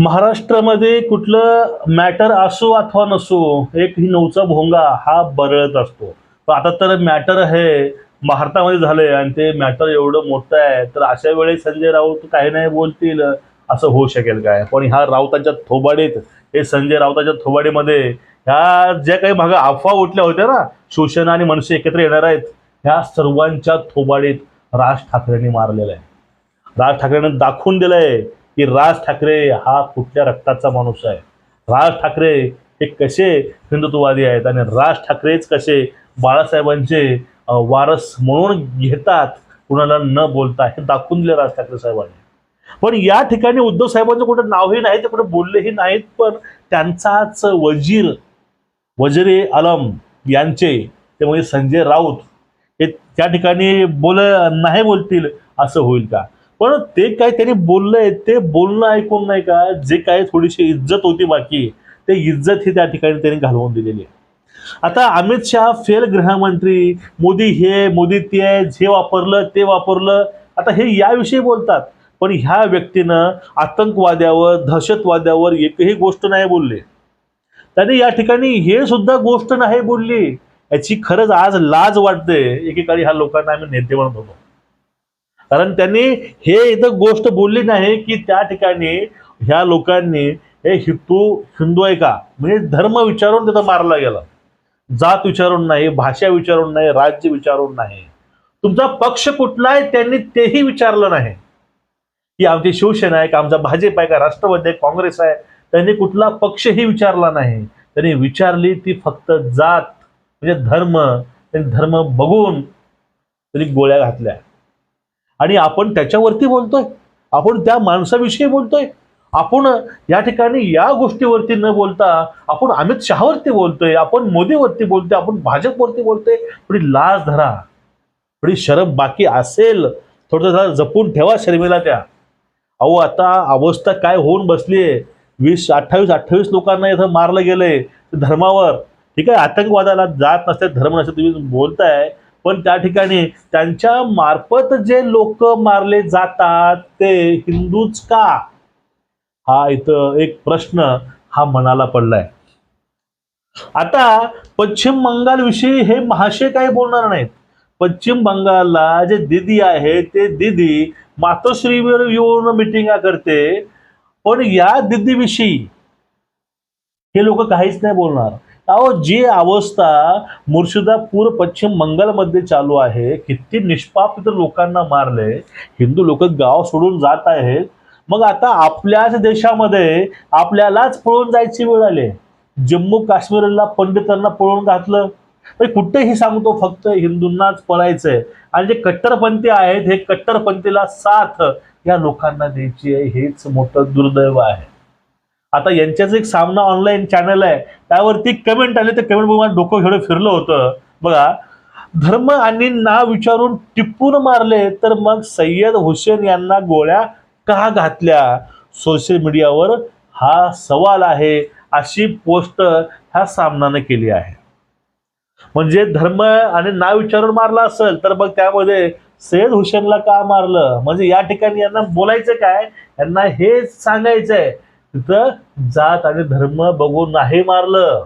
महाराष्ट्रामध्ये कुठलं मॅटर असो अथवा नसो एक ही नऊचा भोंगा हा बरळत असतो. पण आता तर मॅटर हे भारतामध्ये झालंय आणि ते मॅटर एवढं मोठं आहे तर अशा वेळेस संजय राऊत काही नाही बोलतील असं होऊ शकेल काय? पण ह्या राऊतांच्या थोबाडीत हे संजय राऊताच्या थोबाडीमध्ये ह्या ज्या काही भागा अफवा उठल्या होत्या ना शिवसेना आणि मनसे एकत्र येणार आहेत ह्या सर्वांच्या थोबाडीत राज ठाकरेंनी मारलेलं आहे. राज ठाकरेंनी दाखवून दिलंय की राज ठाकरे हा कुठल्या रक्ताचा माणूस आहे? राज ठाकरे हे कसे हिंदुत्ववादी आहेत? आणि राज ठाकरेच कसे बाळासाहेबांचे वारस म्हणून घेतात कुणाला न बोलता हे दाखवून दिले राज ठाकरे साहेबांनी. पण या ठिकाणी उद्धव साहेबांचं कुठं नावही नाही ते कुठे बोललेही नाहीत पण त्यांचाच वजीर वजीर आलम यांचे ते म्हणजे संजय राऊत हे त्या ठिकाणी बोल नाही बोलतील असं होईल का? पण ते काय त्यांनी बोललंय ते बोलणं ऐकून नाही का जे काय थोडीशी इज्जत होती बाकी ते इज्जत ही त्या ठिकाणी त्यांनी घालवून दिलेली आहे. आता अमित शहा फेल गृहमंत्री मोदी हे मोदी ते जे वापरलं ते वापरलं आता हे याविषयी बोलतात. पण ह्या व्यक्तीनं आतंकवाद्यावर दहशतवाद्यावर एकही गोष्ट नाही बोलली. त्याने या ठिकाणी हे सुद्धा गोष्ट नाही बोलली. याची खरंच आज लाज वाटते. एकेकाळी ह्या लोकांना आम्ही नेते म्हणत होतो कारण त्यांनी हे इथं गोष्ट बोलली नाही की त्या ठिकाणी ह्या लोकांनी हे हिंदू हिंदू आहे का म्हणजे धर्म विचारून तिथं मारला गेला. जात विचारून नाही भाषा विचारून नाही राज्य विचारून नाही. तुमचा पक्ष कुठला आहे त्यांनी तेही विचारलं नाही. की आमची शिवसेना आहे का आमचा भाजप आहे का राष्ट्रवादी आहे काँग्रेस आहे त्यांनी कुठला पक्षही विचारला नाही. त्यांनी विचारली ती फक्त जात म्हणजे धर्म त्यांनी धर्म बघून त्यांनी गोळ्या घातल्या. आणि आपण त्याच्यावरती बोलतोय. आपण त्या माणसाविषयी बोलतोय. आपण या ठिकाणी या गोष्टीवरती न बोलता आपण अमित शहावरती बोलतोय आपण मोदीवरती बोलतोय आपण भाजपवरती बोलतोय थोडी लाज धरा. थोडी शरम बाकी असेल थोडं जरा जपून ठेवा शर्मिला त्या. अहो आता अवस्था काय होऊन बसली आहे वीस अठ्ठावीस अठ्ठावीस लोकांना इथं मारलं गेलंय धर्मावर. ठीक आहे आतंकवादाला जात नसते धर्म नसते तुम्ही बोलताय. पण त्या ठिकाणी त्यांच्या मार्फत जे लोक मारले जातात ते हिंदूच का? हा इथं एक प्रश्न हा मनाला पडलाय. आता पश्चिम बंगाल विषयी हे महाशय काही बोलणार नाहीत. पश्चिम बंगालला जे दिदी आहे ते दिदी मातोश्रीवर येऊन मिटिंगा करते. पण या दिदीविषयी हे लोक काहीच नाही बोलणार. अहो जी अवस्था मुर्शिदापूर पश्चिम बंगालमध्ये चालू आहे किती निष्पाप तर लोकांना मारले. हिंदू लोक गाव सोडून जात आहेत. मग आता आपल्याच देशामध्ये आपल्यालाच पळून जायची वेळ आली. जम्मू काश्मीरला पंडितांना पळून घातलं. कुठेही सांगतो फक्त हिंदूंनाच पळायचंय. आणि जे कट्टरपंथी आहेत हे कट्टरपंथीला साथ या लोकांना द्यायची आहे हेच मोठं दुर्दैव आहे. आता यांच्याच एक सामना ऑनलाईन चॅनल आहे. त्यावरती कमेंट आले तर कमेंट बघून डोकं घेऊन फिरलं होतं. बघा धर्म आणि नाव विचारून टिपून मारले तर मग सय्यद हुसेन यांना गोळ्या का घातल्या? सोशल मीडियावर हा सवाल आहे. अशी पोस्ट ह्या सामनानं केली आहे. म्हणजे धर्म आणि ना विचारून मारला असेल तर मग त्यामध्ये सय्यद हुसेनला का मारलं? म्हणजे या ठिकाणी यांना बोलायचं काय? यांना हेच सांगायचंय. तिथं जात आणि धर्म बघून नाही मारलं.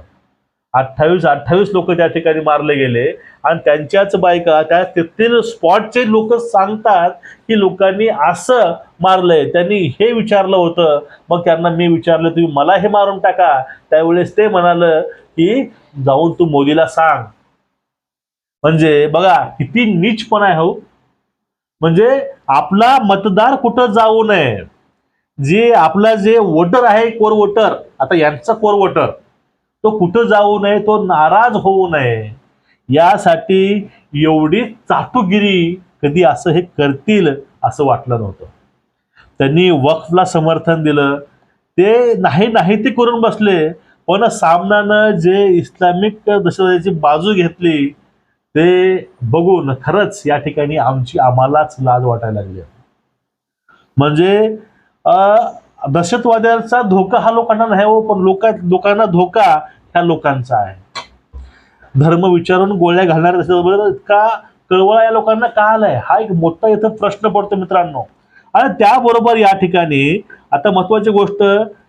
अठ्ठावीस अठ्ठावीस लोक त्या ठिकाणी मारले गेले. आणि त्यांच्याच बायका त्या तेथील स्पॉटचे लोक सांगतात की लोकांनी असं मारलंय. त्यांनी हे विचारलं होतं. मग त्यांना मी विचारलं तुम्ही मला हे मारून टाका. त्यावेळेस ते म्हणालं की जाऊन तू मोदीला सांग. म्हणजे बघा किती नीचपणा आहे हो. म्हणजे आपला मतदार कुठं जाऊ नये. जे आपला जे वोटर आहे कोर वोटर आता यांचा कोर वोटर तो कुठं जाऊ नये तो नाराज होऊ नये. यासाठी एवढी चाटुगिरी कधी असं हे करतील असं वाटलं नव्हतं. त्यांनी वक्फला समर्थन दिलं. ते नाही नाही ते करून बसले. पण सामनानं जे इस्लामिक दहशतवादाची बाजू घेतली ते बघून खरंच या ठिकाणी आमची आम्हालाच लाज वाटायला लागली. म्हणजे दहशतवाद्याचा धोका हा लोकांना नाही हो पण लोक लोकांना धोका ह्या लोकांचा आहे. धर्म विचारून गोळ्या घालणार दहशतवाद इतका कळवळा या लोकांना का आलाय? हा एक मोठा इथं प्रश्न पडतो मित्रांनो. आणि त्याबरोबर या ठिकाणी आता महत्वाची गोष्ट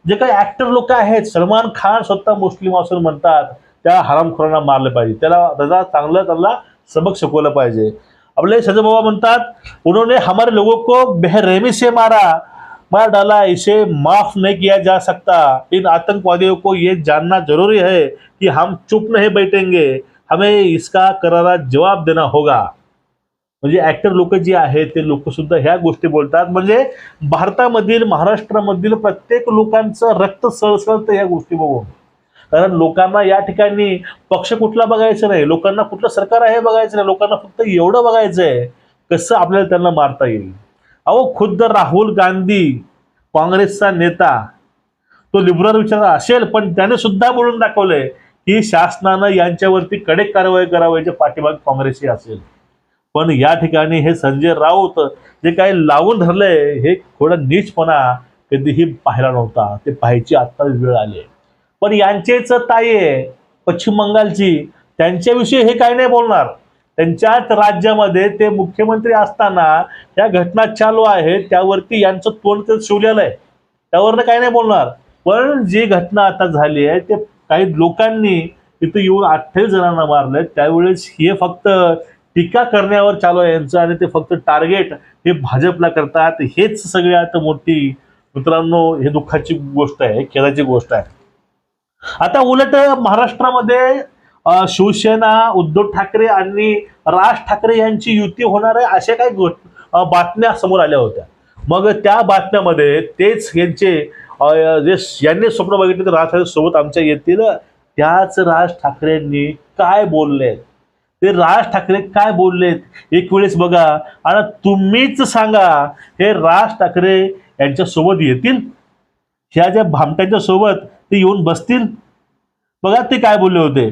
जे काही ऍक्टर लोक आहेत सलमान खान स्वतः मुस्लिम असून म्हणतात त्या हरामखोरांना मारलं पाहिजे. त्याला त्याचा चांगलं त्यांना सबक शिकवलं पाहिजे. आपले सजय बाबा म्हणतात उन्होंने हमारे लोगों को बेहरहमी से मारा मार डाला इसे माफ नहीं किया जा सकता। इन आतंकवादियों को ये जानना जरूरी है कि हम चुप नहीं बैठेंगे। हमें इसका करारा जवाब देना होगा। म्हणजे ऍक्टर लोक जे आहेत ते लोक सुद्धा ह्या गोष्टी बोलतात. म्हणजे भारतामधील महाराष्ट्रामधील प्रत्येक लोकांचं रक्त सळसळतं ह्या गोष्टी बघून. कारण लोकांना या ठिकाणी पक्ष कुठला बघायचं नाही. लोकांना कुठलं सरकार आहे बघायचं नाही. लोकांना फक्त एवढं बघायचं आहे कसं आपल्याला त्यांना मारता येईल. अहो खुद्द राहुल गांधी काँग्रेसचा नेता. तो लिबरल विचार असेल पण त्याने सुद्धा बोलून दाखवलंय की शासनानं यांच्यावरती कडक कारवाई करावयाचे पाठीमाग काँग्रेसही असेल. पण या ठिकाणी हे संजय राऊत जे काही लावून धरलंय हे थोडं नीचपणा कधीही पाहायला नव्हता. ते पाहायची आत्ता वेळ आली आहे. पण यांचेच ताई आहे पश्चिम बंगालची. त्यांच्याविषयी हे काय नाही बोलणार. त्यांच्याच राज्यामध्ये ते मुख्यमंत्री असताना या घटना चालू आहेत त्यावरती यांचं तोंड ते शिवलेलं आहे. त्यावरनं काही नाही बोलणार. पण जी घटना आता झाली आहे ते काही लोकांनी तिथे येऊन अठ्ठावीस जणांना मारलंय. त्यावेळेस हे फक्त टीका करण्यावर चालू आहे यांचं आणि ते फक्त टार्गेट हे भाजपला करतात. हेच सगळ्यात मोठी मित्रांनो हे दुःखाची गोष्ट आहे खेदाची गोष्ट आहे. आता उलट महाराष्ट्रामध्ये शिवसेना उद्धव ठाकरे आणि राज ठाकरे यांची युती होणार आहे अशा काही गो- बातम्या समोर आल्या होत्या. मग त्या बातम्यामध्ये तेच यांचे जे यांनी स्वप्न बघितले तर राज ठाकरे सोबत आमच्या येतील. त्याच राज ठाकरेंनी काय बोलले ते राज ठाकरे काय बोललेत? एक वेळेस बघा. आणि तुम्हीच सांगा हे राज ठाकरे यांच्या सोबत येतील? ह्या ज्या भामट्यांच्या सोबत ते येऊन बसतील? बघा ते काय बोलले होते.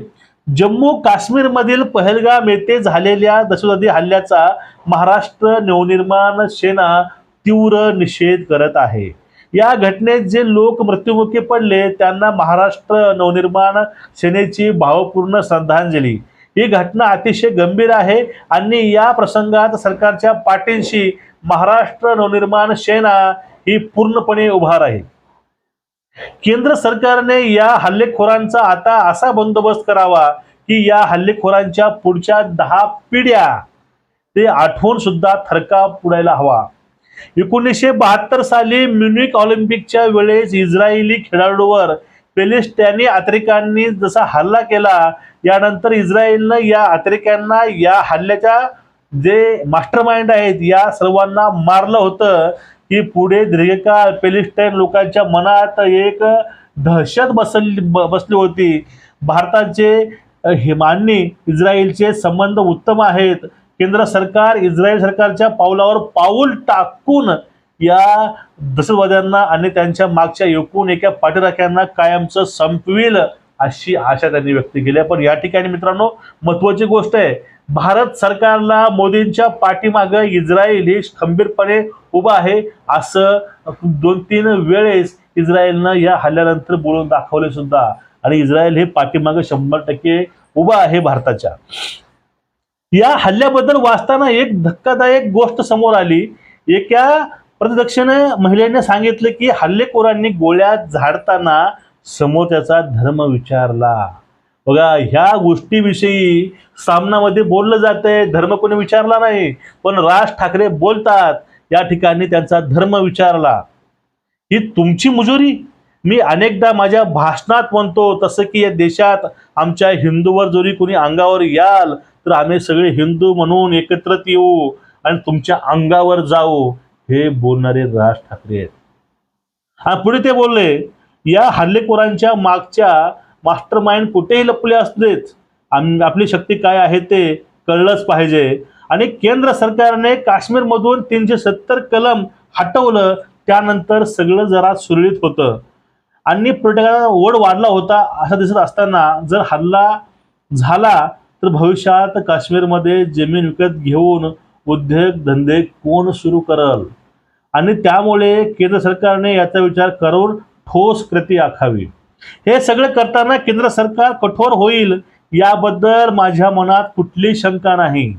जम्मू काश्मीरमधील पहलगाम येथे झालेल्या दहशतवादी हल्ल्याचा महाराष्ट्र नवनिर्माण सेना तीव्र निषेध करत आहे. या घटनेत जे लोक मृत्युमुखी पडले त्यांना महाराष्ट्र नवनिर्माण सेनेची भावपूर्ण श्रद्धांजली. ही घटना अतिशय गंभीर आहे आणि या प्रसंगात सरकारच्या पाठींशी महाराष्ट्र नवनिर्माण सेना ही पूर्णपणे उभा राहील केंद्र सरकारने या हल्लेखोरांचा आता असा बंदोबस्त करावा की या हल्लेखोरांच्या पुढच्या दहा पिढ्या ते आठवून सुद्धा थरका पुडायला हवा. एकोणीसशे बहात्तर साली म्युनिक ऑलिम्पिकच्या वेळेस इस्रायली खेळाडूवर पेलेस्टानी अतिरेक्यांनी जसा हल्ला केला यानंतर इस्रायलनं या अत्रेकांना या हल्ल्याच्या जे मास्टर माइंड आहेत या सर्वांना मारलं होतं. की पुढे दीर्घकाळ पेलिस्टाईन लोकांच्या मनात एक दहशत बसली बसली होती. भारताचे अ, इस्रायलचे संबंध उत्तम आहेत. केंद्र सरकार इस्रायल सरकारच्या पावलावर पाऊल टाकून या दहशतवाद्यांना आणि त्यांच्या मागच्या एकूण एका पाठीराख्यांना कायमचं संपविल अशी आशा त्यांनी व्यक्त केली पण या ठिकाणी मित्रांनो महत्वाची गोष्ट आहे. भारत सरकारला मोदींच्या पाठीमागं इस्रायल ही खंबीरपणे उभं आहे. असं दोन तीन वेळेस इस्रायलनं या हल्ल्यानंतर बोलून दाखवले सुद्धा. आणि इस्रायल हे पाठीमागे शंभर टक्के उभं आहे भारताच्या. या हल्ल्याबद्दल वाचताना एक धक्कादायक गोष्ट समोर आली. एका प्रत्यक्षाने महिलेने सांगितलं की हल्लेखोरांनी गोळ्या झाडताना समोर त्याचा धर्म विचारला. बघा ह्या गोष्टीविषयी सामनामध्ये बोललं जातंय. धर्म कोणी विचारला नाही. पण राज ठाकरे बोलतात या ठिकाणी त्यांचा धर्म विचारला ही तुमची मुजुरी? मी अनेकदा माझ्या भाषणात म्हणतो तसं की या देशात आमच्या हिंदूवर जरी कोणी अंगावर याल तर आम्ही सगळे हिंदू म्हणून एकत्रित येऊ आणि तुमच्या अंगावर जाऊ हे बोलणारे राज ठाकरे आहेत. आणि पुढे ते बोलले या हल्लेखोरांच्या मागच्या मास्टर माइंड कुठेही लपले असलेच आम आपली शक्ती काय आहे ते कळलंच पाहिजे. आणि केंद्र सरकारने काश्मीरमधून तीनशे सत्तर कलम हटवलं त्यानंतर सगळं जरा सुरळीत होतं. आणि पर्यटकांना ओढ वाढला होता असं दिसत असताना जर हल्ला झाला तर भविष्यात काश्मीरमध्ये जमीन विकत घेऊन उद्योग धंदे कोण सुरू करल? आणि त्यामुळे केंद्र सरकारने याचा विचार करून ठोस कृती आखावी. हे सगळं करताना केंद्र सरकार कठोर होईल याबद्दल माझ्या मनात कुठली शंका नाही.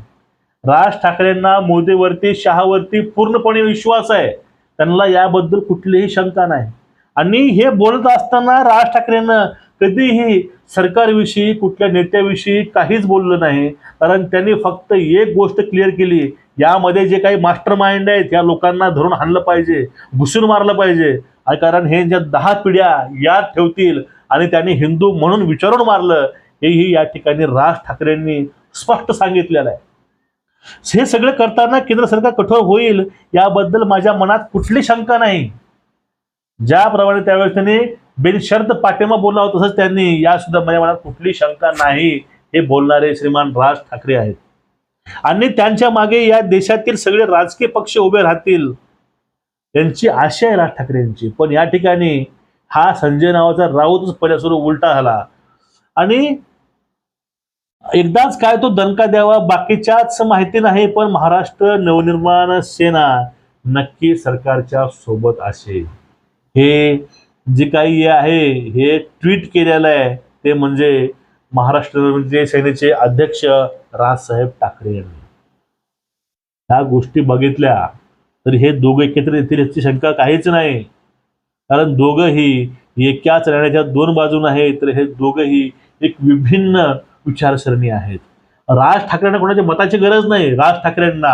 राज ठाकरेंना मोदीवरती शहावरती पूर्णपणे विश्वास आहे. त्यांना याबद्दल कुठलीही शंका नाही. आणि हे बोलत असताना राज ठाकरेंनं कधीही सरकारविषयी कुठल्या नेत्याविषयी काहीच बोललं नाही. कारण त्यांनी फक्त एक गोष्ट क्लिअर केली. यामध्ये जे काही मास्टर माइंड आहेत या लोकांना धरून हाणलं पाहिजे घुसून मारलं पाहिजे. कारण हे ज्या दहा पिढ्या यात ठेवतील आणि त्यांनी हिंदू म्हणून विचारून मारलं हेही या ठिकाणी राज ठाकरेंनी स्पष्ट सांगितलेलं आहे. हे सगळं करताना केंद्र सरकार कठोर होईल याबद्दल माझ्या मनात कुठली शंका नाही. ज्याप्रमाणे त्यावेळेस त्यांनी बिनशर्त पाठिंबा बोलला होता तसंच त्यांनी या सुद्धा माझ्या मनात कुठली शंका नाही हे बोलणारे श्रीमान राज ठाकरे आहेत. आणि त्यांच्या मागे या देशातील सगळे राजकीय पक्ष उभे राहतील यांची आशा आहे राज ठाकरेंची. पण या ठिकाणी हा संजय नावाचा राऊतच पहिल्या सुरू उलटा झाला. आणि एकदाच काय तो दणका द्यावा बाकीच्याच माहिती नाही पण महाराष्ट्र नवनिर्माण सेना नक्की सरकारच्या सोबत असेल. हे जे काही आहे हे ट्विट केलेलं आहे ते म्हणजे महाराष्ट्र सेनेचे अध्यक्ष राजसाहेब ठाकरे यांनी. ह्या गोष्टी बघितल्या तर हे दोघं एकत्र येतील याची शंका काहीच नाही. कारण दोघंही एकाच राहण्याच्या दोन बाजून आहेत तर हे दोघंही एक विभिन्न विचारसरणी आहेत. राज ठाकरेंना कोणाच्या मताची गरज नाही. राज ठाकरेंना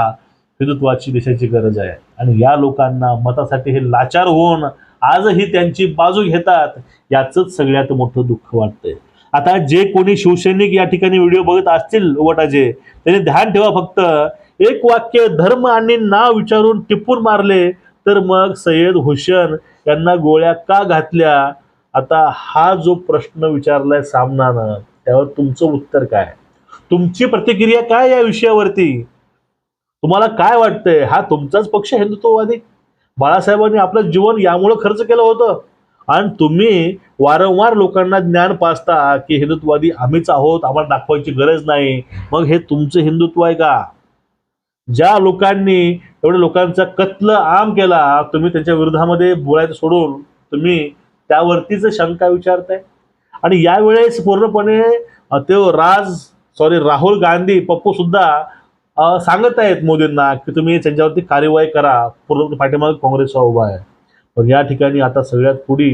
हिंदुत्वाची देशाची गरज आहे. आणि या लोकांना मतासाठी हे लाचार होऊन आजही त्यांची बाजू घेतात याचंच सगळ्यात मोठं दुःख वाटतंय. आता जे कोणी शिवसैनिक या ठिकाणी व्हिडिओ बघत असतील वटाचे त्यांनी ध्यान ठेवा फक्त एक वाक्य धर्म आणि नाव विचारून टिपून मारले तर मग सय्यद हुसेन यांना गोळ्या का घातल्या? आता हा जो प्रश्न विचारलाय सामनानं त्यावर तुमचं उत्तर काय तुमची प्रतिक्रिया काय या विषयावरती? तुम्हाला काय वाटतंय? हा तुमचाच पक्ष हिंदुत्ववादी. बाळासाहेबांनी आपलं जीवन यामुळं खर्च केलं होतं. आणि तुम्ही वारंवार लोकांना ज्ञान पाचता की हिंदुत्ववादी आम्हीच आहोत आम्हाला दाखवायची गरज नाही. मग हे तुमचं हिंदुत्व आहे का? ज्या लोकांनी एवढ्या लोकांचा कत्ल आम केला तुम्ही त्यांच्या विरोधामध्ये बोलायचं सोडून तुम्ही त्यावरतीच शंका विचारताय? आणि यावेळेस पूर्णपणे ते राज सॉरी राहुल गांधी पप्पू सुद्धा सांगत आहेत मोदींना की तुम्ही त्यांच्यावरती कार्यवाही करा. पूर्ण पाठीमागे काँग्रेसचा उभा आहे. पण या ठिकाणी आता सगळ्यात पुढे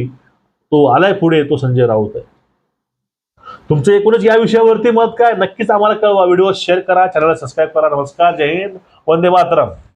तो आलाय पुढे तो संजय राऊत आहे. तुमचं एकूणच या विषयावरती मत काय? नक्कीच आम्हाला कळवा. व्हिडिओ शेअर करा चॅनलला सबस्क्राईब करा. नमस्कार. जय हिंद. वंदे मातरम.